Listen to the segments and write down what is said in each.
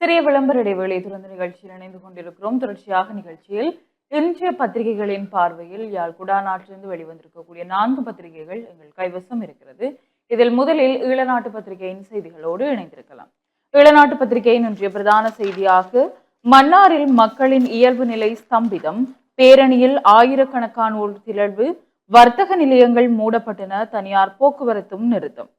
சிறிய விளம்பர இடைவேளை துறந்த நிகழ்ச்சியில் இணைந்து கொண்டிருக்கிறோம். தொடர்ச்சியாக நிகழ்ச்சியில் இன்றைய பத்திரிகைகளின் பார்வையில் யாழ் குடாநாட்டிலிருந்து வெளிவந்திருக்கக்கூடிய நான்கு பத்திரிகைகள் எங்கள் கைவசம் இருக்கிறது. இதில் முதலில் ஈழநாட்டு பத்திரிகையின் செய்திகளோடு இணைந்திருக்கலாம். ஈழநாட்டு பத்திரிகையின் இன்றைய பிரதான செய்தியாக மன்னாரில் மக்களின் இயல்பு நிலை ஸ்தம்பிதம் பேரணியில் ஆயிரக்கணக்கானோர் திரள்வு வர்த்தக நிலையங்கள் மூடப்பட்டன தனியார் போக்குவரத்தும் நிறுத்தம்.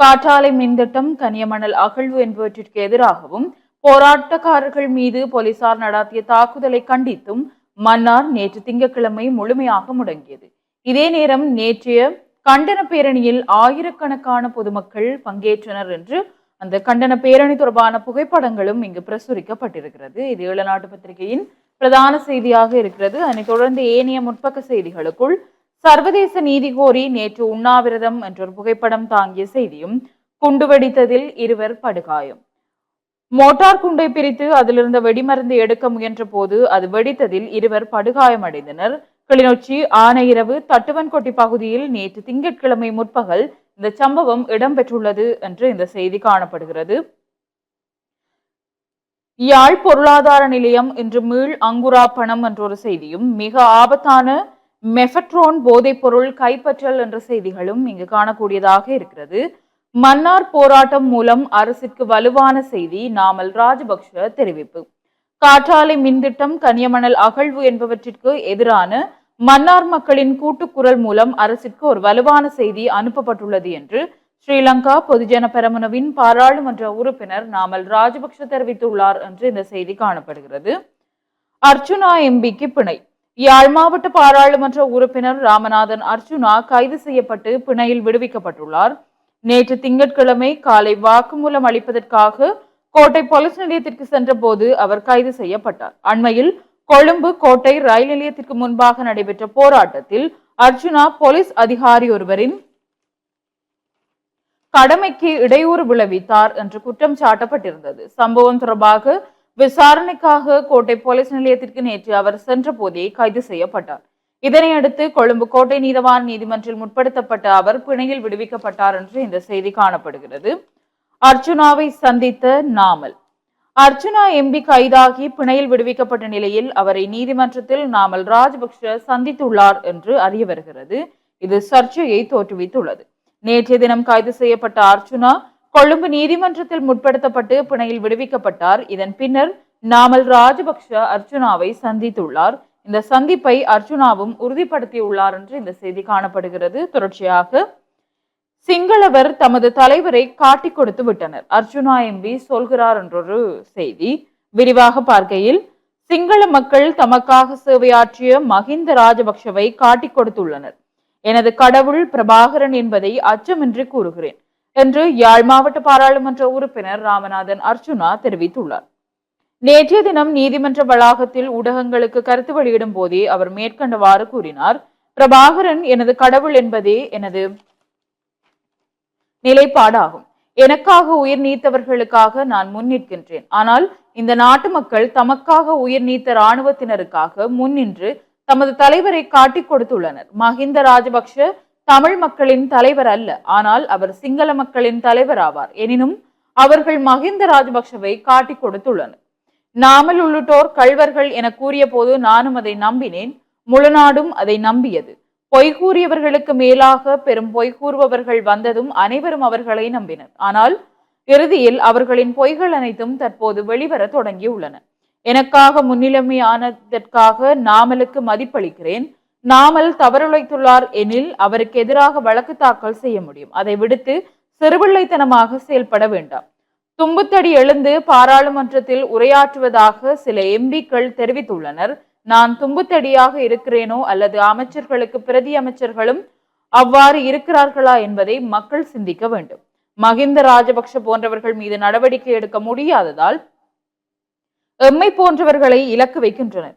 காற்றாலை மின்திட்டம் கனியமணல் அகழ்வு என்பவற்றிற்கு எதிராகவும் போராட்டக்காரர்கள் மீது போலீசார் நடாத்திய தாக்குதலை கண்டித்தும் மன்னார் நேற்று திங்கட்கிழமை முழுமையாக முடங்கியது. இதே நேரம் நேற்றைய கண்டன பேரணியில் ஆயிரக்கணக்கான பொதுமக்கள் பங்கேற்றனர் என்று அந்த கண்டன பேரணி தொடர்பான புகைப்படங்களும் இங்கு பிரசுரிக்கப்பட்டிருக்கிறது. இது ஈழநாட்டு பத்திரிகையின் பிரதான செய்தியாக இருக்கிறது. அதனைத் தொடர்ந்து ஏனைய முற்பக்க செய்திகளுக்குள் சர்வதேச நீதி கோரி நேற்று உண்ணாவிரதம் என்ற ஒரு புகைப்படம் தாங்கிய செய்தியும் குண்டு வெடித்ததில் இருவர் படுகாயம். மோட்டார் குண்டை பிரித்து அதிலிருந்த வெடிமருந்து எடுக்க முயன்ற போது அது வெடித்ததில் இருவர் படுகாயமடைந்தனர். கிளிநொச்சி ஆனையிரவு தட்டுவன்கொட்டி பகுதியில் நேற்று திங்கட்கிழமை முற்பகல் இந்த சம்பவம் இடம்பெற்றுள்ளது என்று இந்த செய்தி காணப்படுகிறது. யாழ் பொருளாதார நிலையம் இன்று மீள் அங்குரா பணம் என்ற ஒரு செய்தியும் மிக ஆபத்தான மெஃபட்ரோன் போதைப் பொருள் கைப்பற்றல் என்ற செய்திகளும் இங்கு காணக்கூடியதாக இருக்கிறது. மன்னார் போராட்டம் மூலம் அரசிற்கு வலுவான செய்தி நாமல் ராஜபக்ஷ தெரிவிப்பு. காற்றாலை மின்திட்டம் கனியமணல் அகழ்வு என்பவற்றிற்கு எதிரான மன்னார் மக்களின் கூட்டுக்குரல் மூலம் அரசிற்கு ஒரு வலுவான செய்தி அனுப்பப்பட்டுள்ளது என்று ஸ்ரீலங்கா பொதுஜன பெரமுனவின் பாராளுமன்ற உறுப்பினர் நாமல் ராஜபக்ஷ தெரிவித்துள்ளார் என்று இந்த செய்தி காணப்படுகிறது. அர்ச்சுனா எம்பிக்கு பிணை. யாழ் மாவட்ட பாராளுமன்ற உறுப்பினர் ராமநாதன் அர்ச்சுனா கைது செய்யப்பட்டு பிணையில் விடுவிக்கப்பட்டுள்ளார். நேற்று திங்கட்கிழமை காலை வாக்குமூலம் அளிப்பதற்காக கோட்டை போலீஸ் நிலையத்திற்கு சென்றபோது அவர் கைது செய்யப்பட்டார். அண்மையில் கொழும்பு கோட்டை ரயில் நிலையத்திற்கு முன்பாக நடைபெற்ற போராட்டத்தில் அர்ஜுனா போலீஸ் அதிகாரி ஒருவரின் கடமைக்கு இடையூறு விளைவித்தார் என்று குற்றம் சாட்டப்பட்டிருந்தது. சம்பவம் தொடர்பாக விசாரணைக்காக கோட்டை போலீஸ் நிலையத்திற்கு நேற்று அவர் சென்ற போதே கைது செய்யப்பட்டார். இதனையடுத்து கொழும்பு கோட்டை நீதவான் நீதிமன்றில் முற்படுத்தப்பட்ட அவர் பிணையில் விடுவிக்கப்பட்டார் என்று இந்த செய்தி காணப்படுகிறது. அர்ச்சுனாவை சந்தித்த நாமல். அர்ச்சுனா எம்பி கைதாகி பிணையில் விடுவிக்கப்பட்ட நிலையில் அவரை நீதிமன்றத்தில் நாமல் ராஜபக்ஷ சந்தித்துள்ளார் என்று அறிய வருகிறது. இது சர்ச்சையை தோற்றுவித்துள்ளது. நேற்றைய தினம் கைது செய்யப்பட்ட அர்ச்சுனா கொழும்பு நீதிமன்றத்தில் முற்படுத்தப்பட்டு பிணையில் விடுவிக்கப்பட்டார். இதன் பின்னர் நாமல் ராஜபக்ஷ அர்ச்சுனாவை சந்தித்துள்ளார். இந்த சந்திப்பை அர்ஜுனாவும் உறுதிப்படுத்தியுள்ளார் என்று இந்த செய்தி காணப்படுகிறது. தொடர்ச்சியாக சிங்களவர் தமது தலைவரை காட்டிக் கொடுத்து விட்டனர். அர்ஜுனா எம்பி சொல்கிறார் என்றொரு செய்தி விரிவாக பார்க்கையில் சிங்கள மக்கள் தமக்காக சேவையாற்றிய மஹிந்த ராஜபக்ஷவை காட்டிக் கொடுத்துள்ளனர். எனது கடவுள் பிரபாகரன் என்பதை அச்சமின்றி கூறுகிறேன் என்று யாழ் மாவட்ட பாராளுமன்ற உறுப்பினர் ராமநாதன் அர்ஜுனா தெரிவித்துள்ளார். நேற்றைய தினம் நீதிமன்ற வளாகத்தில் ஊடகங்களுக்கு கருத்து வெளியிடும் போதே அவர் மேற்கண்டவாறு கூறினார். பிரபாகரன் எனது கடவுள் என்பதே எனது நிலைப்பாடாகும். எனக்காக உயிர் நீத்தவர்களுக்காக நான் முன்னிற்கின்றேன் ஆனால் இந்த நாட்டு மக்கள் தமக்காக உயிர் நீத்த இராணுவத்தினருக்காக முன்னின்று தமது தலைவரை காட்டிக் கொடுத்துள்ளனர். மஹிந்த ராஜபக்ஷ தமிழ் மக்களின் தலைவர் அல்ல. ஆனால் அவர் சிங்கள மக்களின் தலைவர் ஆவார். எனினும் அவர்கள் மஹிந்த ராஜபக்ஷவை காட்டிக் கொடுத்துள்ளனர். நாமல் உள்ளிட்டோர் கள்வர்கள் என கூறிய போது நானும் அதை நம்பினேன் முழுநாடும் அதை நம்பியது. பொய் கூறியவர்களுக்கு மேலாக பெரும் பொய் கூறுபவர்கள் வந்ததும் அனைவரும் அவர்களை நம்பினர். ஆனால் இறுதியில் அவர்களின் பொய்கள் அனைத்தும் தற்போது வெளிவர தொடங்கியுள்ளன எனக்காக முன்னிலைமையானதற்காக நாமலுக்கு மதிப்பளிக்கிறேன். நாமல் தவறுழைத்துள்ளார் எனில் அவருக்கு எதிராக வழக்கு தாக்கல் செய்ய முடியும். அதை விடுத்து சிறுபிள்ளைத்தனமாக செயல்பட வேண்டாம். தும்புத்தடி எழுந்து பாராளுமன்றத்தில் உரையாற்றுவதாக சில எம்பிக்கள் தெரிவித்துள்ளனர். நான் தும்புத்தடியாக இருக்கிறேனோ அல்லது அமைச்சர்களுக்கு பிரதி அமைச்சர்களும் அவ்வாறு இருக்கிறார்களா என்பதை மக்கள் சிந்திக்க வேண்டும். மகிந்த ராஜபக்ஷ போன்றவர்கள் மீது நடவடிக்கை எடுக்க முடியாததால் எம்மை போன்றவர்களை இலக்கு வைக்கின்றனர்.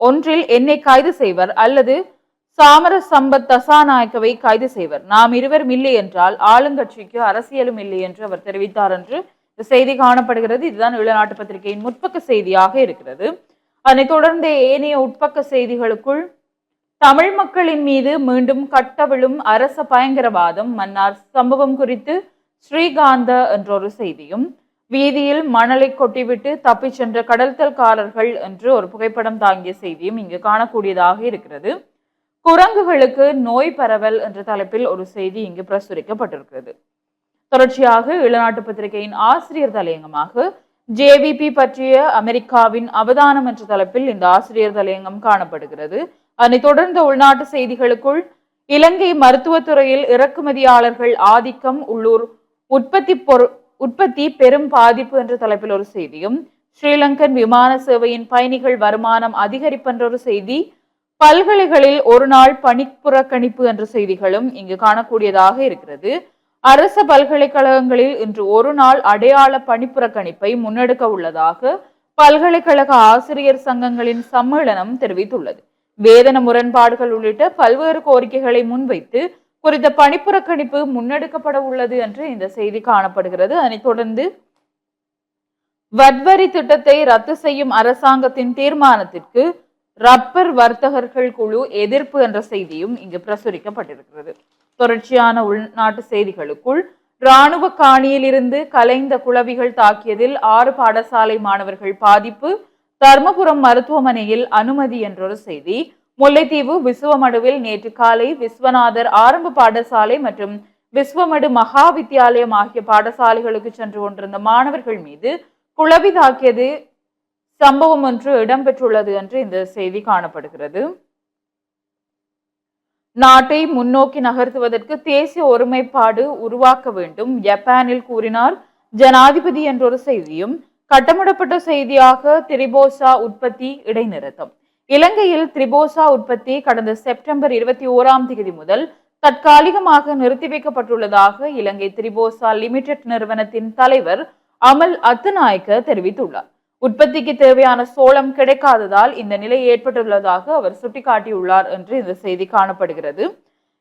ஒன்றில் என்னை கைது செய்வர் அல்லது சாமர சம்பத் தசாநாயக்கவை கைது செய்வர். நாம் இருவரும் இல்லை என்றால் ஆளுங்கட்சிக்கு அரசியலும் இல்லை என்று அவர் தெரிவித்தார் என்று இந்த செய்தி காணப்படுகிறது. இதுதான் ஈழநாட்டு பத்திரிகையின் முற்பக்க செய்தியாக இருக்கிறது. அதனைத் தொடர்ந்து ஏனைய உட்பக்க செய்திகளுக்குள் தமிழ் மக்களின் மீது மீண்டும் கட்டவிழும் அரச பயங்கரவாதம் மன்னார் சம்பவம் குறித்து ஸ்ரீகாந்த என்ற ஒரு செய்தியும் வீதியில் மணலை கொட்டிவிட்டு தப்பிச் சென்ற கடல்தல்காரர்கள் என்று ஒரு புகைப்படம் தாங்கிய செய்தியும் இங்கு காணக்கூடியதாக இருக்கிறது. குரங்குகளுக்கு நோய் பரவல் என்ற தலைப்பில் ஒரு செய்தி இங்கு பிரசுரிக்கப்பட்டிருக்கிறது. தொடர்ச்சியாக இளநாட்டு பத்திரிகையின் ஆசிரியர் தலையங்கமாக ஜேவிபி பற்றிய அமெரிக்காவின் அவதானம் என்ற தலைப்பில் இந்த ஆசிரியர் தலையங்கம் காணப்படுகிறது. அதனைத் தொடர்ந்த உள்நாட்டு செய்திகளுக்குள் இலங்கை மருத்துவத்துறையில் இறக்குமதியாளர்கள் ஆதிக்கம் உள்ளூர் உற்பத்தி பொரு உற்பத்தி பெரும் பாதிப்பு என்ற தலைப்பில் ஒரு செய்தியும் ஸ்ரீலங்கன் விமான சேவையின் பயணிகள் வருமானம் அதிகரிப்பென்ற ஒரு செய்தி பல்கலைகளில் ஒரு நாள் பணிப்புறக்கணிப்பு என்ற செய்திகளும் இங்கு காணக்கூடியதாக இருக்கிறது. அரச பல்கலைக்கழகங்களில் இன்று ஒரு நாள் அடையாள பணிப்புறக்கணிப்பை முன்னெடுக்க உள்ளதாக பல்கலைக்கழக ஆசிரியர் சங்கங்களின் சம்மேளனம் தெரிவித்துள்ளது. வேதன முரண்பாடுகள் உள்ளிட்ட பல்வேறு கோரிக்கைகளை முன்வைத்து குறித்த பணிப்புறக்கணிப்பு முன்னெடுக்கப்பட உள்ளது என்று இந்த செய்தி காணப்படுகிறது. அதனைத் தொடர்ந்து வட்வரி திட்டத்தை ரத்து செய்யும் அரசாங்கத்தின் தீர்மானத்திற்கு ரப்பர் வர்த்தகர்கள் குழு எதிர்ப்பு என்ற செய்தியும் இங்கு பிரசுரிக்கப்பட்டிருக்கிறது. தொடர்ச்சியான உள்நாட்டு செய்திகளுக்குள் இராணுவ காணியிலிருந்து கலைந்த குளவிகள் தாக்கியதில் ஆறு பாடசாலை மாணவர்கள் பாதிப்பு தர்மபுரம் மருத்துவமனையில் அனுமதி என்றொரு செய்தி முல்லைத்தீவு விசுவமடுவில் நேற்று காலை விஸ்வநாதர் ஆரம்ப பாடசாலை மற்றும் விஸ்வமடு மகா வித்தியாலயம் ஆகிய பாடசாலைகளுக்கு சென்று கொண்டிருந்த மாணவர்கள் மீது குளவி தாக்கியது சம்பவம் ஒன்று இடம்பெற்றுள்ளது என்று இந்த செய்தி காணப்படுகிறது. நாட்டை முன்னோக்கி நகர்த்துவதற்கு தேசிய ஒருமைப்பாடு உருவாக்க வேண்டும். ஜப்பானில் கூறினார் ஜனாதிபதி என்றொரு செய்தியும் கட்டமிடப்பட்ட செய்தியாக திரிபோசா உற்பத்தி இடைநிறுத்தம். இலங்கையில் திரிபோசா உற்பத்தி கடந்த செப்டம்பர் இருபத்தி ஓராம் தேதி முதல் தற்காலிகமாக நிறுத்தி வைக்கப்பட்டுள்ளதாக இலங்கை திரிபோசா லிமிடெட் நிறுவனத்தின் தலைவர் அமல் அத்தநாயக்க தெரிவித்துள்ளார். உற்பத்திக்கு தேவையான சோளம் கிடைக்காததால் இந்த நிலை ஏற்பட்டுள்ளதாக அவர் சுட்டிக்காட்டியுள்ளார் என்று இந்த செய்தி காணப்படுகிறது.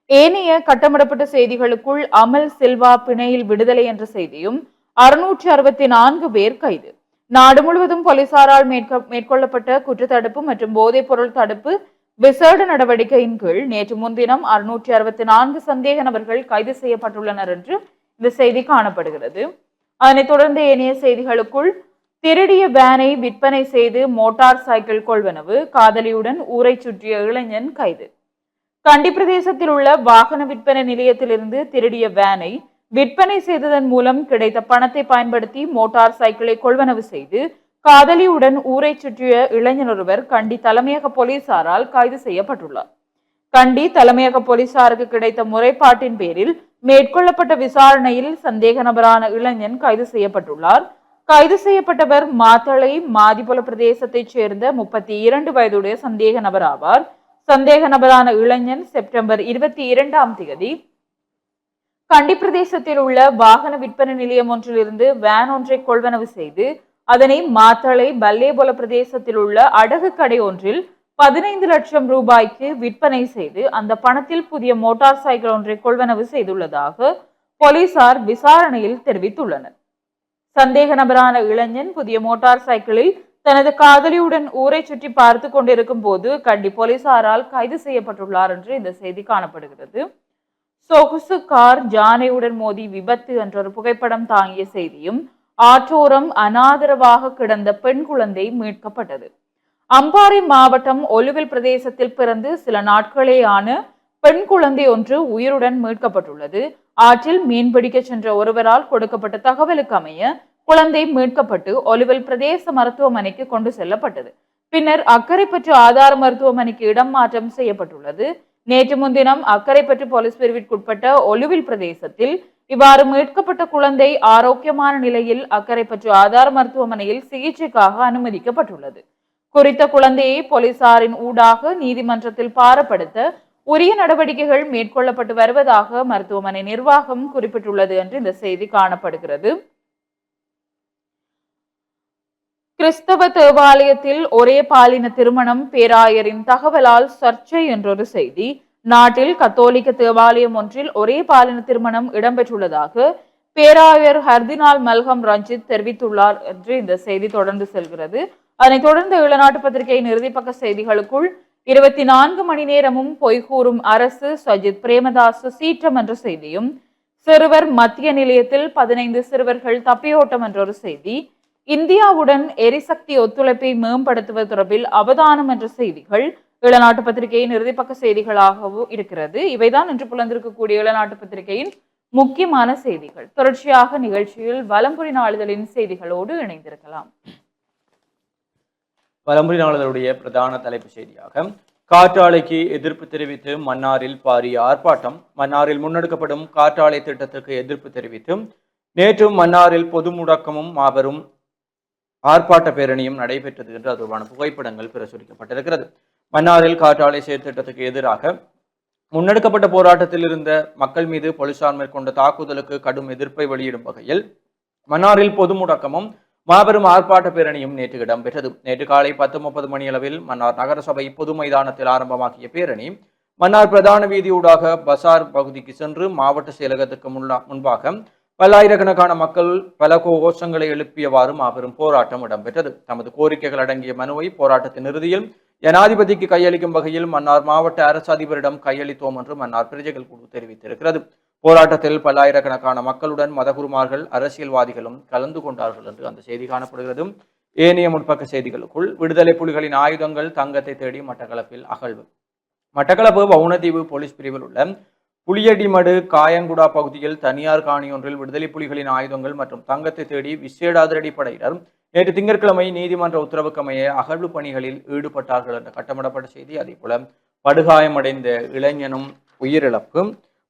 ஏனைய கட்டமிடப்பட்ட செய்திகளுக்குள் அமல் சில்வா பிணையில் விடுதலை என்ற செய்தியும் அறுநூற்றி அறுபத்தி நான்கு பேர் கைது. நாடு முழுவதும் போலீசாரால் மேற்கொள்ளப்பட்ட குற்றத்தடுப்பு மற்றும் போதைப் பொருள் தடுப்பு விசேட நடவடிக்கையின் கீழ் நேற்று முன்தினம் அறுநூற்றி அறுபத்தி நான்கு சந்தேக நபர்கள் கைது செய்யப்பட்டுள்ளனர் என்று இந்த செய்தி காணப்படுகிறது. அதனைத் தொடர்ந்து ஏனைய செய்திகளுக்குள் திருடிய வேனை விற்பனை செய்து மோட்டார் சைக்கிள் கொள்வனவு காதலியுடன் ஊரை சுற்றிய இளைஞன் கைது. கண்டி பிரதேசத்தில் உள்ள வாகன விற்பனை நிலையத்திலிருந்து திருடிய வேனை விற்பனை செய்ததன் மூலம் கிடைத்த பணத்தை பயன்படுத்தி மோட்டார் சைக்கிளை கொள்வனவு செய்து காதலியுடன் ஊரை சுற்றிய இளைஞர் ஒருவர் கண்டி தலைமையக போலீசாரால் கைது செய்யப்பட்டுள்ளார். கண்டி தலைமையக போலீசாருக்கு கிடைத்த முறைப்பாட்டின் பேரில் மேற்கொள்ளப்பட்ட விசாரணையில் சந்தேக நபரான இளைஞன் கைது செய்யப்பட்டுள்ளார். கைது செய்யப்பட்டவர் மாத்தளை மாதிபுல பிரதேசத்தைச் சேர்ந்த முப்பத்தி இரண்டு வயதுடைய சந்தேக நபர் ஆவார் சந்தேக நபரான இளைஞன் செப்டம்பர் இருபத்தி இரண்டாம் தேதி கண்டி பிரதேசத்தில் உள்ள வாகன விற்பனை நிலையம் ஒன்றிலிருந்து வேன் ஒன்றை கொள்வனவு செய்து அதனை மாத்தளை பல்லேபொல பிரதேசத்தில் உள்ள அடகு கடை ஒன்றில் பதினைந்து லட்சம் ரூபாய்க்கு விற்பனை செய்து அந்த பணத்தில் புதிய மோட்டார் சைக்கிள் ஒன்றை கொள்வனவு செய்துள்ளதாக போலீசார் விசாரணையில் தெரிவித்துள்ளனர். சந்தேக நபரான இளைஞன் புதிய மோட்டார் சைக்கிளில் தனது காதலியுடன் ஊரை சுற்றி பார்த்து கொண்டிருக்கும் போது கண்டி போலீசாரால் கைது செய்யப்பட்டுள்ளார் என்று இந்த செய்தி காணப்படுகிறது. சொகுசு கார் ஜானையுடன் மோதி விபத்து என்ற ஒரு புகைப்படம் தாங்கிய செய்தியும் ஆற்றோரம் அனாதரவாக கிடந்த பெண் குழந்தை மீட்கப்பட்டது. அம்பாறை மாவட்டம் ஒலுவில் பிரதேசத்தில் பிறந்து சில நாட்களேயான பெண் குழந்தை ஒன்று உயிருடன் மீட்கப்பட்டுள்ளது. ஆற்றில் மீன்பிடிக்க சென்ற ஒருவரால் கொடுக்கப்பட்ட தகவலுக்கு அமைய குழந்தை மீட்கப்பட்டு ஒலிவல் பிரதேச மருத்துவமனைக்கு கொண்டு செல்லப்பட்டது. பின்னர் அக்கரைப்பற்று ஆதார மருத்துவமனைக்கு இடம் மாற்றம் செய்யப்பட்டுள்ளது. நேற்று முன்தினம் அக்கரைப்பற்று போலீஸ் பிரிவிற்குட்பட்ட ஒலுவில் பிரதேசத்தில் இவ்வாறு மீட்கப்பட்ட குழந்தை ஆரோக்கியமான நிலையில் அக்கரைப்பற்று ஆதார மருத்துவமனையில் சிகிச்சைக்காக அனுமதிக்கப்பட்டுள்ளது. குறித்த குழந்தையை போலீசாரின் ஊடாக நீதிமன்றத்தில் பாரப்படுத்த உரிய நடவடிக்கைகள் மேற்கொள்ளப்பட்டு வருவதாக மருத்துவமனை நிர்வாகம் குறிப்பிட்டுள்ளது என்று இந்த செய்தி காணப்படுகிறது. கிறிஸ்தவ தேவாலயத்தில் ஒரே பாலின திருமணம் பேராயரின் தகவலால் சர்ச்சை என்றொரு செய்தி. நாட்டில் கத்தோலிக்க தேவாலயம் ஒன்றில் ஒரே பாலின திருமணம் இடம்பெற்றுள்ளதாக பேராயர் ஹர்தினால் மல்கம் ரஞ்சித் தெரிவித்துள்ளார் என்று இந்த செய்தி தொடர்ந்து செல்கிறது. அதனைத் தொடர்ந்து இளநாட்டு பத்திரிகையின் இறுதிப்பக்க செய்திகளுக்குள் இருபத்தி நான்கு மணி நேரமும் பொய் கூறும் அரசு சஜித் பிரேமதாஸ் சீற்றம் என்ற செய்தியும் சிறுவர் மத்திய நிலையத்தில் பதினைந்து சிறுவர்கள் தப்பியோட்டம் என்ற ஒரு செய்தி இந்தியாவுடன் எரிசக்தி ஒத்துழைப்பை மேம்படுத்துவது தொடர்பில் அவதானம் என்ற செய்திகள் இளநாட்டு பத்திரிகையின் இறுதிப்பக்க செய்திகளாகவும் இருக்கிறது. இவைதான் இன்று புலந்திருக்கக்கூடிய இளநாட்டு பத்திரிகையின் முக்கியமான செய்திகள். தொடர்ச்சியாக நிகழ்ச்சியில் வலம்புரி நாளிதழின் செய்திகளோடு இணைந்திருக்கலாம். பழமொழி நாளிதழுடைய பிரதான தலைப்பு செய்தியாக காற்றாலைக்கு எதிர்ப்பு தெரிவித்து மன்னாரில் பாரிய ஆர்ப்பாட்டம் மன்னாரில் முன்னெடுக்கப்படும் காற்றாலை திட்டத்துக்கு எதிர்ப்பு தெரிவித்து நேற்று மன்னாரில் பொது முடக்கமும் மாபெரும் ஆர்ப்பாட்ட பேரணியும் நடைபெற்றது என்று அது தொடர்பான புகைப்படங்கள் பிரசுரிக்கப்பட்டிருக்கிறது. மன்னாரில் காற்றாலை செயற்திட்டத்துக்கு எதிராக முன்னெடுக்கப்பட்ட போராட்டத்தில் இருந்த மக்கள் மீது போலீசார் மேற்கொண்ட தாக்குதலுக்கு கடும் எதிர்ப்பை வெளியிடும் வகையில் மன்னாரில் பொது முடக்கமும் மாபெரும் ஆர்ப்பாட்ட பேரணியும் நேற்று இடம்பெற்றது. நேற்று காலை பத்து முப்பது மணியளவில் மன்னார் நகரசபை பொது மைதானத்தில் ஆரம்பமாக்கிய பேரணி மன்னார் பிரதான வீதியூடாக பசார் பகுதிக்கு சென்று மாவட்ட செயலகத்துக்கு முன்னா- முன்பாக பல்லாயிரக்கணக்கான மக்கள் பல கோஷங்களை எழுப்பியவாறு மாபெரும் போராட்டம் இடம்பெற்றது. தமது கோரிக்கைகள் அடங்கிய மனுவை போராட்டத்தின் இறுதியில் ஜனாதிபதிக்கு கையளிக்கும் வகையில் மன்னார் மாவட்ட அரசு அதிபரிடம் கையளித்தோம் என்று மன்னார் பிரஜைகள் குழு தெரிவித்திருக்கிறது. போராட்டத்தில் பல்லாயிரக்கணக்கான மக்களுடன் மதகுருமார்கள் அரசியல்வாதிகளும் கலந்து கொண்டார்கள் என்று அந்த செய்தி காணப்படுகிறது. ஏனைய முற்பக்க செய்திகளுக்குள் விடுதலை புலிகளின் ஆயுதங்கள் தங்கத்தை தேடி மட்டக்களப்பில் அகழ்வு. மட்டக்களப்பு வவுனதீவு போலீஸ் பிரிவில் உள்ள புளியடிமடு காயங்குடா பகுதியில் தனியார் காணியொன்றில் விடுதலை புலிகளின் ஆயுதங்கள் மற்றும் தங்கத்தை தேடி விசேட அதிரடி படையினர் நேற்று திங்கட்கிழமை நீதிமன்ற உத்தரவுக்கமைய அகழ்வு பணிகளில் ஈடுபட்டார்கள் என்ற கட்டமிடப்பட்ட செய்தி. அதே போல படுகாயமடைந்த இளைஞனும் உயிரிழப்பு.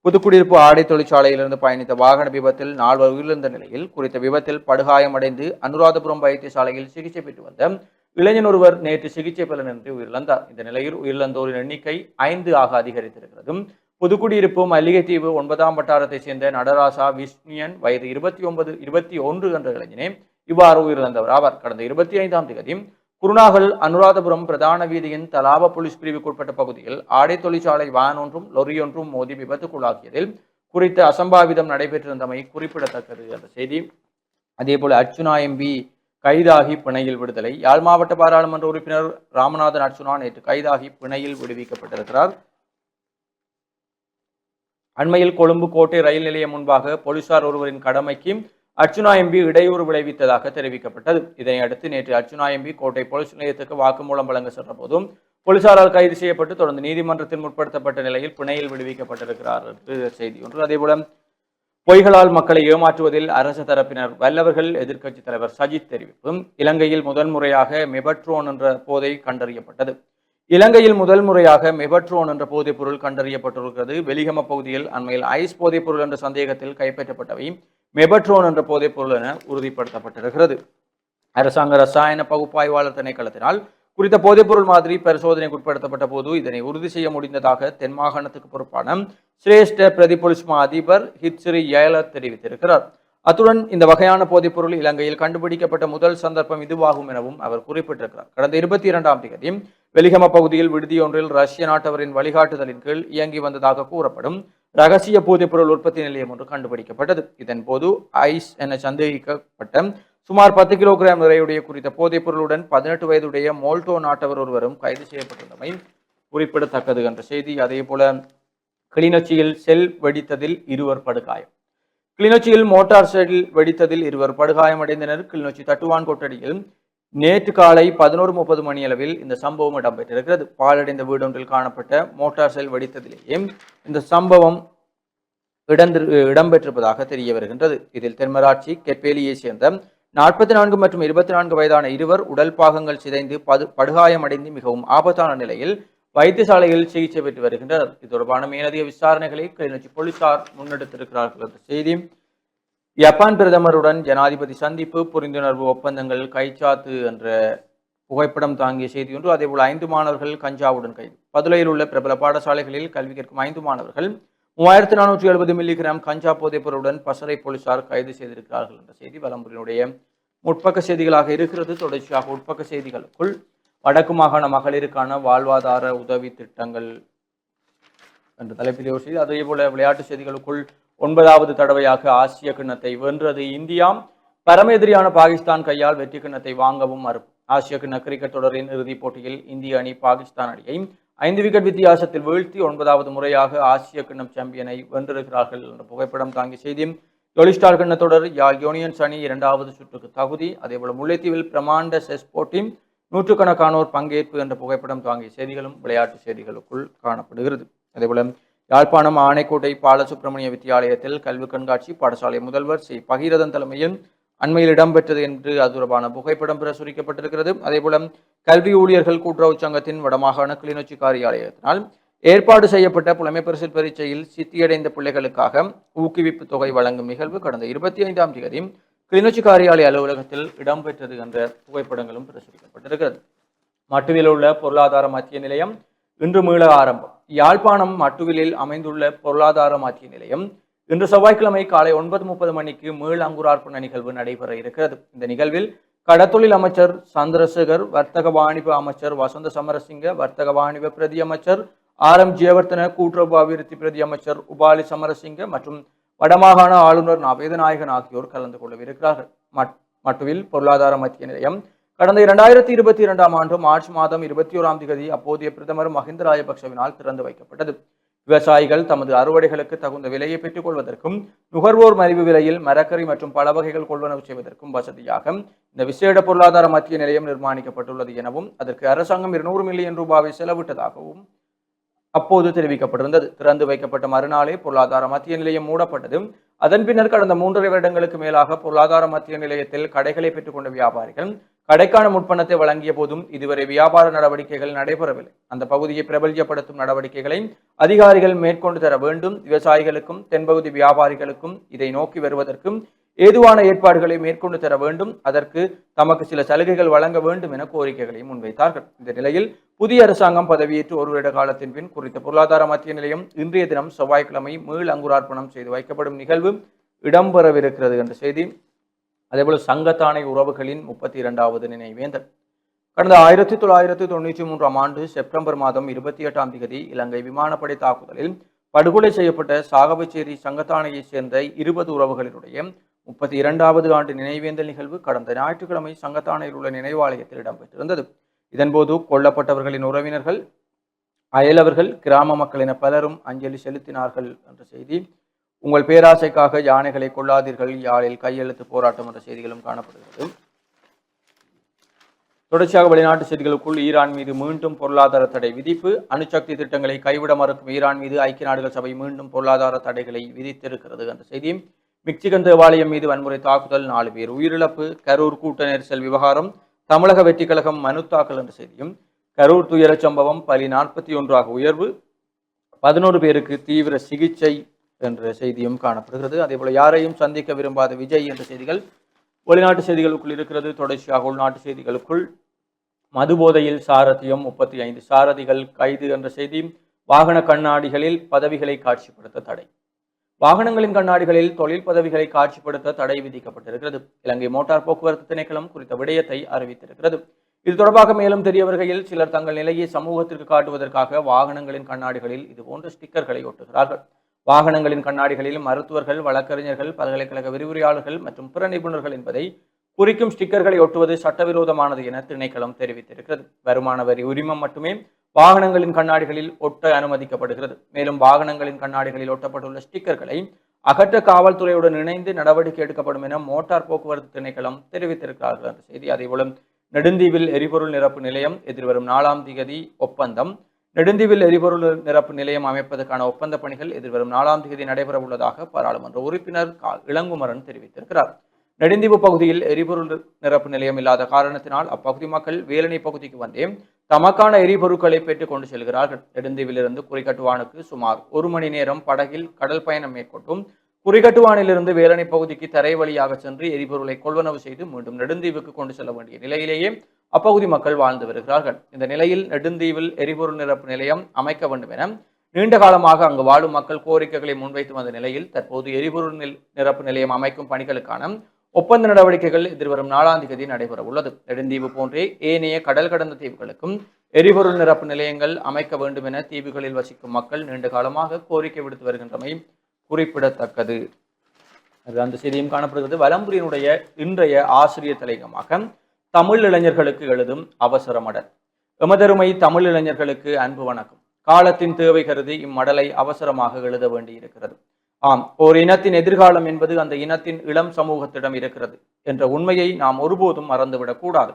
புதுக்குடியிருப்பு ஆடை தொழிற்சாலையிலிருந்து பயணித்த வாகன விபத்தில் நால்வர் உயிரிழந்த நிலையில் குறித்த விபத்தில் படுகாயமடைந்து அனுராதபுரம் வைத்தியசாலையில் சிகிச்சை பெற்று வந்த இளைஞன் ஒருவர் நேற்று சிகிச்சை பலனின்றி உயிரிழந்தார். இந்த நிலையில் உயிரிழந்தோரின் எண்ணிக்கை ஐந்து ஆக அதிகரித்திருக்கிறது. புதுக்குடியிருப்பு மல்லிகைத்தீவு ஒன்பதாம் வட்டாரத்தைச் சேர்ந்த நடராசா விஷ்ணியன் வயது இருபத்தி ஒன்பது இருபத்தி ஒன்று என்ற இளைஞனே இவ்வாறு உயிரிழந்தவர் ஆவார். கடந்த இருபத்தி ஐந்தாம் தேதி குருநாகல் அனுராதபுரம் பிரதான வீதியின் தலாப போலீஸ் பிரிவுக்குட்பட்ட பகுதியில் ஆடை தொழிற்சாலை வான் ஒன்றும் லொரியொன்றும் மோதி விபத்துக்குள்ளாக்கியதில் குறித்த அசம்பாவிதம் நடைபெற்றிருந்தமை குறிப்பிடத்தக்கது. அந்த செய்தி அதேபோல் அர்ச்சுனா எம்பி கைதாகி பிணையில் விடுதலை. யாழ் மாவட்ட பாராளுமன்ற உறுப்பினர் ராமநாதன் அர்ச்சுனா நேற்று கைதாகி பிணையில் விடுவிக்கப்பட்டிருக்கிறார். அண்மையில் கொழும்பு கோட்டை ரயில் நிலையம் முன்பாக போலீசார் ஒருவரின் கடமைக்கு அர்ச்சுனா எம்பி இடையூறு விளைவித்ததாக தெரிவிக்கப்பட்டது. இதனை அடுத்து நேற்று அர்ச்சுனா எம்பி கோட்டை போலீஸ் நிலையத்துக்கு வாக்குமூலம் வழங்க சென்ற போதும் போலீசாரால் கைது செய்யப்பட்டு தொடர்ந்து நீதிமன்றத்தில் முற்படுத்தப்பட்ட நிலையில் பிணையில் விடுவிக்கப்பட்டிருக்கிறார் என்று செய்தி ஒன்று. அதேபோல பொய்களால் மக்களை ஏமாற்றுவதில் அரசு தரப்பினர் வல்லவர்கள் எதிர்க்கட்சி தலைவர் சஜித் தெரிவிப்பும் இலங்கையில் முதன்முறையாக மெபட்ரோன் என்ற போதை கண்டறியப்பட்டது. இலங்கையில் முதல் முறையாக மெபட்ரோன் என்ற போதைப் பொருள் கண்டறியப்பட்டிருக்கிறது. வெளிகம பகுதியில் அண்மையில் ஐஸ் போதைப் பொருள் என்ற சந்தேகத்தில் கைப்பற்றப்பட்டவை மெபட்ரோன் என்ற போதைப் பொருள் என உறுதிப்படுத்தப்பட்டிருக்கிறது. அரசாங்க ரசாயன பகுப்பாய்வாளர் திணைக்களத்தினால் குறித்த போதைப்பொருள் மாதிரி பரிசோதனைக்கு உட்படுத்தப்பட்ட போது இதனை உறுதி செய்ய முடிந்ததாக தென் மாகாணத்துக்கு பொறுப்பான சிரேஷ்ட பிரதிபொலிஸ்மா மா அதிபர் ஹிட்ஸ்ரி ஏல தெரிவித்திருக்கிறார். அத்துடன் இந்த வகையான போதைப்பொருள் இலங்கையில் கண்டுபிடிக்கப்பட்ட முதல் சந்தர்ப்பம் இதுவாகும் எனவும் அவர் குறிப்பிட்டிருக்கிறார். கடந்த இருபத்தி இரண்டாம் தேதி வெலிகம பகுதியில் விடுதியொன்றில் ரஷ்ய நாட்டவரின் வழிகாட்டுதலின் கீழ் இயங்கி வந்ததாக கூறப்படும் ரகசிய போதைப்பொருள் உற்பத்தி நிலையம் ஒன்று கண்டுபிடிக்கப்பட்டது. இதன் போது ஐஸ் என சந்தேகிக்கப்பட்ட சுமார் பத்து கிலோகிராம் நிறையுடைய குறித்த போதைப் பொருளுடன் பதினெட்டு வயதுடைய மோல்டோ நாட்டவர் ஒருவரும் கைது செய்யப்பட்டுள்ளமை குறிப்பிடத்தக்கது என்ற செய்தி. அதே போல கிளிநொச்சியில் செல் வெடித்ததில் இருவர் படுகாயம். கிளிநொச்சியில் மோட்டார் செல் வெடித்ததில் இருவர் படுகாயமடைந்தனர். கிளிநொச்சி தட்டுவான் கொட்டடியில் நேற்று காலை பதினோரு முப்பது மணியளவில் இந்த சம்பவம் இடம்பெற்றிருக்கிறது. பாலடைந்த வீடொன்றில் காணப்பட்ட மோட்டார் செல் வெடித்ததிலேயே இந்த சம்பவம் இடந்திரு இடம்பெற்றிருப்பதாக தெரிய வருகின்றது. இதில் தென்மராட்சி கெப்பேலியை சேர்ந்த நாற்பத்தி நான்கு மற்றும் இருபத்தி நான்கு வயதான இருவர் உடல் பாகங்கள் சிதைந்து பது படுகாயமடைந்து மிகவும் ஆபத்தான நிலையில் வைத்தியசாலையில் சிகிச்சை பெற்று வருகின்றனர் இது தொடர்பான மேலதிக விசாரணைகளை கிளிநொச்சி போலீசார் முன்னெடுத்திருக்கிறார்கள் என்ற செய்தி. ஜப்பான் பிரதமருடன் ஜனாதிபதி சந்திப்பு புரிந்துணர்வு ஒப்பந்தங்கள் கைச்சாத்து என்ற புகைப்படம் தாங்கிய செய்தி ஒன்று. அதேபோல் ஐந்து மாணவர்கள் கஞ்சாவுடன் கைது. பதுளையில் உள்ள பிரபல பாடசாலைகளில் கல்வி கேட்கும் ஐந்து மாணவர்கள் மூவாயிரத்தி நானூற்றி எழுபது மில்லிகிராம் கஞ்சா போதைப் பொருளுடன் பசறை போலீசார் கைது செய்திருக்கிறார்கள் என்ற செய்தி. வலம்புரியினுடைய முற்பக்க செய்திகளாக இருக்கிறது. தொடர்ச்சியாக உட்பக்க செய்திகளுக்குள் வடக்கு மாகாண மகளிருக்கான வாழ்வாதார உதவி திட்டங்கள் என்ற தலைப்பில் ஒரு அதே போல விளையாட்டு செய்திகளுக்குள் ஒன்பதாவது தடவையாக ஆசிய கிண்ணத்தை வென்றது இந்தியா. பரமெதிரியான பாகிஸ்தான் கையால் வெற்றி கிண்ணத்தை வாங்கவும் மறுப்பு. ஆசிய கிண்ண கிரிக்கெட் தொடரின் இறுதிப் போட்டியில் இந்திய அணி பாகிஸ்தான் அணியை ஐந்து விக்கெட் வித்தியாசத்தில் வீழ்த்தி ஒன்பதாவது முறையாக ஆசிய கிண்ணம் சாம்பியனை வென்றிருக்கிறார்கள் என்ற புகைப்படம் தாங்கி செய்தியும் ஜொலிஸ்டார் கிண்ண தொடர் யாழ் யூனியன்ஸ் அணி இரண்டாவது சுற்றுக்கு தகுதி. அதேபோல முல்லைத்தீவில் பிரமாண்ட செஸ் போட்டி நூற்றுக்கணக்கானோர் பங்கேற்பு என்ற புகைப்படம் தாங்கிய செய்திகளும் விளையாட்டு செய்திகளுக்குள் காணப்படுகிறது. அதேபோல யாழ்ப்பாணம் ஆனைக்கோட்டை பாலசுப்பிரமணிய வித்தியாலயத்தில் கல்வி கண்காட்சி பாடசாலை முதல்வர் சி. பகீரதன் தலைமையில் அண்மையில் இடம்பெற்றது என்று அது தொடர்பான புகைப்படம் பிரசுரிக்கப்பட்டிருக்கிறது. அதேபோல கல்வி ஊழியர்கள் கூட்டுறவு சங்கத்தின் வடமாகாண கிளிநொச்சி காரியாலயத்தினால் ஏற்பாடு செய்யப்பட்ட புலமை பரிசில் பரீட்சையில் சித்தியடைந்த பிள்ளைகளுக்காக ஊக்குவிப்பு தொகை வழங்கும் நிகழ்வு கடந்த இருபத்தி ஐந்தாம் தேதி கிளிநொச்சி காரியாலய அலுவலகத்தில் இடம்பெற்றது என்ற புகைப்படங்களும் பிரசுரிக்கப்பட்டிருக்கிறது. மட்டுவில் உள்ள பொருளாதார மத்திய நிலையம் இன்று மீள ஆரம்பம். யாழ்ப்பாணம் மட்டுவிலில் அமைந்துள்ள பொருளாதார மத்திய நிலையம் இன்று செவ்வாய்க்கிழமை காலை ஒன்பது முப்பது மணிக்கு மீள் அங்குரார்ப்பண நிகழ்வு நடைபெற இருக்கிறது. இந்த நிகழ்வில் கடத்தொழில் அமைச்சர் சந்திரசேகர் வர்த்தக வாணிப அமைச்சர் வசந்த சமரசிங்க வர்த்தக வாணிப பிரதி அமைச்சர் ஆர் எம் ஜெயவர்த்தன கூட்டுறவு அபிவிருத்தி பிரதி அமைச்சர் உபாலி சமரசிங்க மற்றும் வடமாகாண ஆளுநர் நவேதநாயகன் ஆகியோர் கலந்து கொள்ளவிருக்கிறார்கள். மட்டுவில் பொருளாதார மத்திய நிலையம் கடந்த இரண்டாயிரத்தி இருபத்தி இரண்டாம் ஆண்டு மார்ச் மாதம் இருபத்தி ஓராம் தேதி அப்போதைய பிரதமர் மஹிந்த ராஜபக்சவினால் திறந்து வைக்கப்பட்டது. விவசாயிகள் தமது அறுவடைகளுக்கு தகுந்த விலையை பெற்றுக் கொள்வதற்கும் நுகர்வோர் மலிவு விலையில் மரக்கறி மற்றும் பல வகைகள் கொள்வனவு செய்வதற்கும் வசதியாக இந்த விசேட பொருளாதார மத்திய நிலையம் நிர்மாணிக்கப்பட்டுள்ளது எனவும் அதற்கு அரசாங்கம் இருநூறு மில்லியன் ரூபாவை செலவிட்டதாகவும் அப்போது தெரிவிக்கப்பட்டிருந்தது. திறந்து வைக்கப்பட்ட மறுநாளே பொருளாதார மத்திய நிலையம் மூடப்பட்டது. அதன் பின்னர் கடந்த மூன்றரை வருடங்களுக்கு மேலாக பொருளாதார மத்திய நிலையத்தில் கடைகளை பெற்றுக்கொண்ட வியாபாரிகள் கடைக்கான முற்பணத்தை வழங்கிய போதும் இதுவரை வியாபார நடவடிக்கைகள் நடைபெறவில்லை. அந்த பகுதியை பிரபல்யப்படுத்தும் நடவடிக்கைகளை அதிகாரிகள் மேற்கொண்டு தர வேண்டும். விவசாயிகளுக்கும் தென்பகுதி வியாபாரிகளுக்கும் இதை நோக்கி வருவதற்கும் ஏதுவான ஏற்பாடுகளை மேற்கொண்டு தர வேண்டும். அதற்கு தமக்கு சில சலுகைகள் வழங்க வேண்டும் என கோரிக்கைகளை முன்வைத்தார்கள். இந்த நிலையில் புதிய அரசாங்கம் பதவியேற்று ஒரு வருட காலத்தின் பின் குறித்த பொருளாதார மத்திய நிலையம் இன்றைய தினம் செவ்வாய்க்கிழமை மீள் அங்குரார்ப்பணம் செய்து வைக்கப்படும் நிகழ்வு இடம்பெறவிருக்கிறது என்ற செய்தி. அதேபோல் சங்கத்தானை உறவுகளின் முப்பத்தி இரண்டாவது நினைவேந்தல். கடந்த ஆயிரத்தி தொள்ளாயிரத்தி தொண்ணூற்றி மூன்றாம் ஆண்டு செப்டம்பர் மாதம் இருபத்தி எட்டாம் தேதி இலங்கை விமானப்படை தாக்குதலில் படுகொலை செய்யப்பட்ட சாகவச்சேரி சங்கத்தானையைச் சேர்ந்த இருபது உறவுகளினுடைய முப்பத்தி இரண்டாவது ஆண்டு நினைவேந்தல் நிகழ்வு கடந்த ஞாயிற்றுக்கிழமை சங்கத்தானையில் உள்ள நினைவாலயத்தில் இடம்பெற்றிருந்தது. இதன்போது கொல்லப்பட்டவர்களின் உறவினர்கள் அயலவர்கள் கிராம மக்கள் என பலரும் அஞ்சலி செலுத்தினார்கள் என்ற செய்தி. உங்கள் பேராசைக்காக யானைகளை கொள்ளாதீர்கள் யாழில் கையெழுத்து போராட்டம் என்ற செய்திகளும் காணப்படுகிறது. தொடர்ச்சியாக வெளிநாட்டு செய்திகளுக்குள் ஈரான் மீது மீண்டும் பொருளாதார தடை விதிப்பு. அணுசக்தி திட்டங்களை கைவிட மறுக்கும் ஈரான் மீது ஐக்கிய நாடுகள் சபை மீண்டும் பொருளாதார தடைகளை விதித்திருக்கிறது என்ற செய்தியும் மிக்சிகன் தேவாலயம் மீது வன்முறை தாக்குதல் நாலு பேர் உயிரிழப்பு கரூர் கூட்ட நெரிசல் விவகாரம் தமிழக வெற்றி கழகம் மனு தாக்கல் என்ற செய்தியும் கரூர் துயரச் சம்பவம் பலி நாற்பத்தி ஒன்றாக உயர்வு பதினோரு பேருக்கு தீவிர சிகிச்சை என்ற செய்தியும் காணப்படுகிறது. அதேபோல யாரையும் சந்திக்க விரும்பாத விஜய் என்ற செய்திகள் வெளிநாட்டு செய்திகளுக்குள் இருக்கிறது. தொடர்ச்சியாக உள்நாட்டு செய்திகளுக்குள் மதுபோதையில் சாரதியம் முப்பத்தி ஐந்து சாரதிகள் கைது என்ற செய்தி வாகன கண்ணாடிகளில் பதவிகளை காட்சிப்படுத்த தடை. வாகனங்களின் கண்ணாடிகளில் தொழில் பதவிகளை காட்சிப்படுத்த தடை விதிக்கப்பட்டிருக்கிறது. இலங்கை மோட்டார் போக்குவரத்து திணைக்களம் குறித்த விடயத்தை அறிவித்திருக்கிறது. இது தொடர்பாக மேலும் தெரிய வருகையில் சிலர் தங்கள் நிலையை சமூகத்திற்கு காட்டுவதற்காக வாகனங்களின் கண்ணாடிகளில் இதுபோன்ற ஸ்டிக்கர்களை ஒட்டுகிறார்கள். வாகனங்களின் கண்ணாடிகளில் மருத்துவர்கள் வழக்கறிஞர்கள் பல்கலைக்கழக விரிவுரையாளர்கள் மற்றும் பிற நிபுணர்கள் என்பதை குறிக்கும் ஸ்டிக்கர்களை ஒட்டுவது சட்டவிரோதமானது என திணைக்களம் தெரிவித்திருக்கிறது. வருமான வரி உரிமம் மட்டுமே வாகனங்களின் கண்ணாடிகளில் ஒட்ட அனுமதிக்கப்படுகிறது. மேலும் வாகனங்களின் கண்ணாடிகளில் ஒட்டப்பட்டுள்ள ஸ்டிக்கர்களை அகற்ற காவல்துறையுடன் இணைந்து நடவடிக்கை எடுக்கப்படும் என மோட்டார் போக்குவரத்து திணைக்களம் தெரிவித்திருக்கிறார்கள் அந்த செய்தி அதேபோல நெடுந்தீவில் எரிபொருள் நிரப்பு நிலையம் எதிர்வரும் நாலாம் தேதி ஒப்பந்தம். நெடுந்தீவில் எரிபொருள் நிரப்பு நிலையம் அமைப்பதற்கான ஒப்பந்த பணிகள் எதிர்வரும் நாலாம் தேதி நடைபெற உள்ளதாக பாராளுமன்ற உறுப்பினர் இளங்குமரன் தெரிவித்திருக்கிறார். நெடுந்தீவு பகுதியில் எரிபொருள் நிரப்பு நிலையம் இல்லாத காரணத்தினால் அப்பகுதி மக்கள் வேலணை பகுதிக்கு வந்தே தமக்கான எரிபொருட்களை பெற்றுக் கொண்டு செல்கிறார்கள். நெடுந்தீவிலிருந்து குறிக்கட்டுவானுக்கு சுமார் ஒரு மணி நேரம் படகில் கடல் பயணம் மேற்கொண்டும் குறிகட்டுவானிலிருந்து வேலணை பகுதிக்கு தரை வழியாக சென்று எரிபொருளை கொள்வனவு செய்து மீண்டும் நெடுந்தீவுக்கு கொண்டு செல்ல வேண்டிய நிலையிலேயே அப்பகுதி மக்கள் வாழ்ந்து வருகிறார்கள். இந்த நிலையில் நெடுந்தீவில் எரிபொருள் நிரப்பு நிலையம் அமைக்க வேண்டும் என நீண்ட காலமாக அங்கு வாழும் மக்கள் கோரிக்கைகளை முன்வைத்து வந்த நிலையில் தற்போது எரிபொருள் நிரப்பு நிலையம் அமைக்கும் பணிகளுக்கான ஒப்பந்த நடவடிக்கைகள் எதிர்வரும் நாலாம் தேதி நடைபெற உள்ளது. நெடுந்தீவு போன்றே ஏனைய கடல் கடந்த தீவுகளுக்கும் எரிபொருள் நிரப்பு நிலையங்கள் அமைக்க வேண்டும் என தீவுகளில் வசிக்கும் மக்கள் நீண்ட காலமாக கோரிக்கை விடுத்து வருகின்றமை குறிப்பிடத்தக்கது. அது அந்த செய்தியும் காணப்படுகிறது. வலம்புரியினுடைய இன்றைய ஆசிரியர் தலையங்கமாக தமிழ் இளைஞர்களுக்கு எழுதும் அவசர மடல் எமதருமை தமிழ் இளைஞர்களுக்கு அன்பு வணக்கம். காலத்தின் தேவை கருதி இம்மடலை அவசரமாக எழுத வேண்டியிருக்கிறது. ஆம் ஒரு இனத்தின் எதிர்காலம் என்பது அந்த இனத்தின் இளம் சமூகத்திடம் இருக்கிறது என்ற உண்மையை நாம் ஒருபோதும் மறந்துவிடக்கூடாது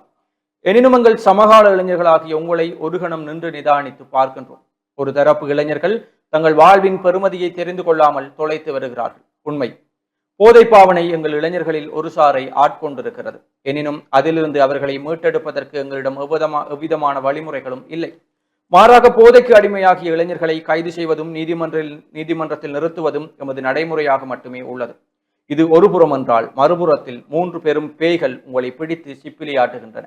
எனினும் எங்கள் சமகால இளைஞர்களாகிய உங்களை ஒரு கணம் நின்று நிதானித்து பார்க்கின்றோம். ஒரு தரப்பு இளைஞர்கள் தங்கள் வாழ்வின் பெருமதியை தெரிந்து கொள்ளாமல் தொலைத்து வருகிறார்கள். உண்மை. போதை பாவனை எங்கள் இளைஞர்களில் ஒரு சாரை ஆட்கொண்டிருக்கிறது. எனினும் அதிலிருந்து அவர்களை மீட்டெடுப்பதற்கு எங்களிடம் எவ்விதமா எவ்விதமான வழிமுறைகளும் இல்லை. மாறாக போதைக்கு அடிமையாகிய இளைஞர்களை கைது செய்வதும் நீதிமன்றில் நீதிமன்றத்தில் நிறுத்துவதும் எமது நடைமுறையாக மட்டுமே உள்ளது. இது ஒரு புறம் என்றால் மறுபுறத்தில் மூன்று பெரும் பேய்கள் உங்களை பிடித்து சிப்பிலியாட்டுகின்றன.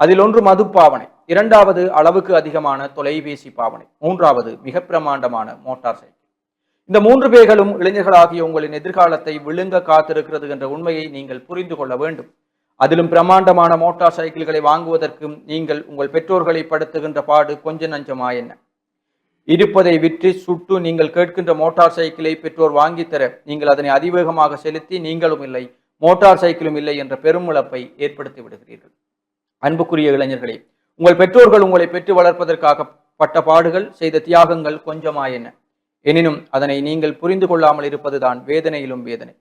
அதில் ஒன்று மது பாவனை இரண்டாவது அளவுக்கு அதிகமான தொலைபேசி பாவனை மூன்றாவது மிக பிரமாண்டமான மோட்டார் சைக்கிள். இந்த மூன்று பேர்களும் இளைஞர்களாகிய உங்களின் எதிர்காலத்தை விழுங்க காத்திருக்கிறது என்ற உண்மையை நீங்கள் புரிந்து கொள்ள வேண்டும். அதிலும் பிரமாண்டமான மோட்டார் சைக்கிள்களை வாங்குவதற்கும் நீங்கள் உங்கள் பெற்றோர்களை படுத்துகின்ற பாடு கொஞ்ச நஞ்சமா என்ன? இருப்பதை விற்று சுட்டு நீங்கள் கேட்கின்ற மோட்டார் சைக்கிளை பெற்றோர் வாங்கித் தர நீங்கள் அதனை அதிவேகமாக செலுத்தி நீங்களும் இல்லை மோட்டார் சைக்கிளும் இல்லை என்ற பெரும் இழப்பை ஏற்படுத்தி விடுகிறீர்கள். அன்புக்குரிய இளைஞர்களே உங்கள் பெற்றோர்கள் உங்களை பெற்று வளர்ப்பதற்காக பட்ட பாடுகள் செய்த தியாகங்கள் கொஞ்சமா என்ன? எனினும் அதனை நீங்கள் புரிந்து கொள்ளாமல் இருப்பதுதான் வேதனையிலும் வேதனை.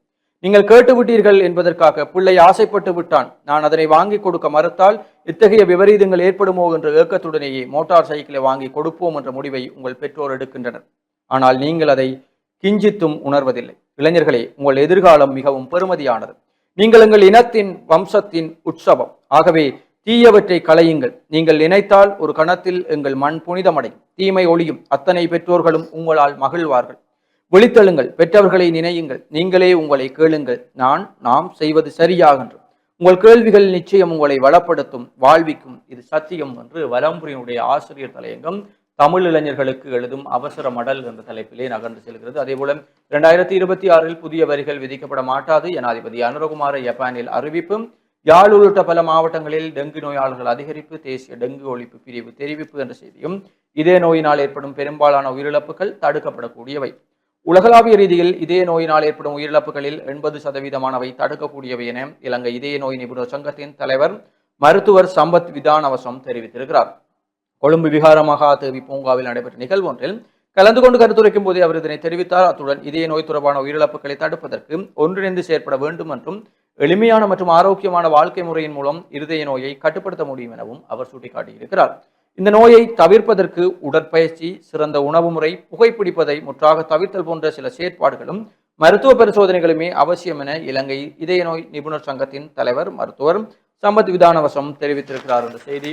நீங்கள் கேட்டுவிட்டீர்கள் என்பதற்காக பிள்ளை ஆசைப்பட்டு விட்டான். நான் அதனை வாங்கி கொடுக்க மறுத்தால் இத்தகைய விபரீதங்கள் ஏற்படுமோ என்ற ஏக்கத்துடனேயே மோட்டார் சைக்கிளை வாங்கி கொடுப்போம் என்ற முடிவை உங்கள் பெற்றோர் எடுக்கின்றனர். ஆனால் நீங்கள் அதை கிஞ்சித்தும் உணர்வதில்லை. இளைஞர்களே உங்கள் எதிர்காலம் மிகவும் பெருமதியானது. நீங்கள் எங்கள் இனத்தின் வம்சத்தின் உற்சவம். ஆகவே தீயவற்றை களையுங்கள். நீங்கள் நினைத்தால் ஒரு கணத்தில் எங்கள் மண் புனிதமடையும். தீமை ஒளியும் அத்தனை பெற்றோர்களும் உங்களால் மகிழ்வார்கள். விழித்தெழுங்கள் பெற்றவர்களை நினையுங்கள். நீங்களே உங்களை கேளுங்கள். நான் நாம் செய்வது சரியாகின்றது உங்கள் கேள்விகள் நிச்சயம் உங்களை வளப்படுத்தும் வாழ்விக்கும். இது சத்தியம் என்று வலம்புரியினுடைய ஆசிரியர் தலையங்கம் தமிழ் இளைஞர்களுக்கு எழுதும் அவசர மடல் என்ற தலைப்பிலே நகர்ந்து செல்கிறது. அதேபோல இரண்டாயிரத்தி இருபத்தி ஆறில் புதிய வரிகள் விதிக்கப்பட மாட்டாது ஜனாதிபதி அனுரகுமார ஜப்பானில் அறிவிப்பும் யாழ் உள்ளிட்ட பல மாவட்டங்களில் டெங்கு நோயாளர்கள் அதிகரிப்பு தேசிய டெங்கு ஒழிப்பு பிரிவு தெரிவிப்பு என்ற செய்தியும் இதே நோயினால் ஏற்படும் பெரும்பாலான உயிரிழப்புகள் தடுக்கப்படக்கூடியவை. உலகளாவிய ரீதியில் இதய நோயினால் ஏற்படும் உயிரிழப்புகளில் எண்பது சதவீதமானவை தடுக்கக்கூடியவை என இலங்கை இதய நோய் நிபுணர் சங்கத்தின் தலைவர் மருத்துவர் சம்பத் விதானவசம் தெரிவித்திருக்கிறார். கொழும்பு விகார மகாதேவி பூங்காவில் நடைபெற்ற நிகழ்வு ஒன்றில் கலந்து கொண்டு கருத்துரைக்கும் போதே அவர் இதனை தெரிவித்தார். அத்துடன் இதய நோய் தொடர்பான உயிரிழப்புகளை தடுப்பதற்கு ஒன்றிணைந்து செயற்பட வேண்டும் என்றும் எளிமையான மற்றும் ஆரோக்கியமான வாழ்க்கை முறையின் மூலம் இருதய நோயை கட்டுப்படுத்த முடியும் எனவும் அவர் சுட்டிக்காட்டியிருக்கிறார். இந்த நோயை தவிர்ப்பதற்கு உடற்பயிற்சி சிறந்த உணவு முறை புகைப்பிடிப்பதை முற்றாக தவிர்த்தல் போன்ற சில செயற்பாடுகளும் மருத்துவ பரிசோதனைகளுமே அவசியம் என இலங்கை இதய நோய் நிபுணர் சங்கத்தின் தலைவர் மருத்துவர் சம்பத் விதானவசம் தெரிவித்திருக்கிறார். என்ற செய்தி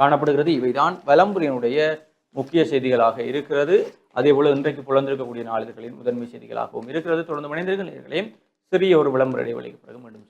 காணப்படுகிறது. இவைதான் வலம்புரியனுடைய முக்கிய செய்திகளாக இருக்கிறது. அதேபோல இன்றைக்கு புலந்திருக்கக்கூடிய நாளிதழ்களின் முதன்மை செய்திகளாகவும் இருக்கிறது. தொடர்ந்து மனிதர்கள் சிறிய ஒரு விளம்பர இடைவெளிக்கு பிறகு மீண்டும்